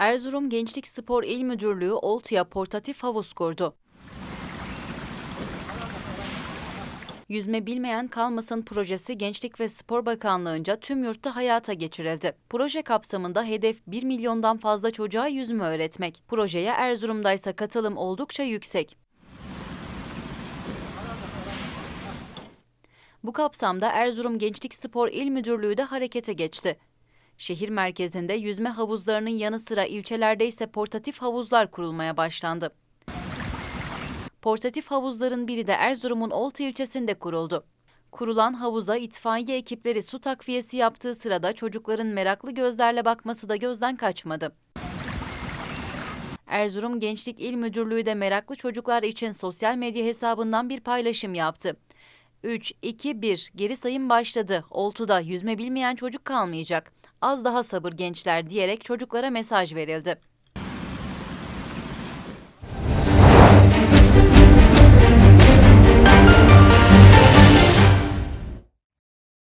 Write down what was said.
Erzurum Gençlik Spor İl Müdürlüğü Oltu'ya portatif havuz kurdu. Yüzme Bilmeyen Kalmasın projesi Gençlik ve Spor Bakanlığı'nca tüm yurtta hayata geçirildi. Proje kapsamında hedef 1 milyondan fazla çocuğa yüzme öğretmek. Projeye Erzurum'da ise katılım oldukça yüksek. Bu kapsamda Erzurum Gençlik Spor İl Müdürlüğü de harekete geçti. Şehir merkezinde yüzme havuzlarının yanı sıra ilçelerde ise portatif havuzlar kurulmaya başlandı. Portatif havuzların biri de Erzurum'un Oltu ilçesinde kuruldu. Kurulan havuza itfaiye ekipleri su takviyesi yaptığı sırada çocukların meraklı gözlerle bakması da gözden kaçmadı. Erzurum Gençlik İl Müdürlüğü de meraklı çocuklar için sosyal medya hesabından bir paylaşım yaptı. 3, 2, 1 geri sayım başladı. Oltu'da yüzme bilmeyen çocuk kalmayacak. Az daha sabır gençler diyerek çocuklara mesaj verildi.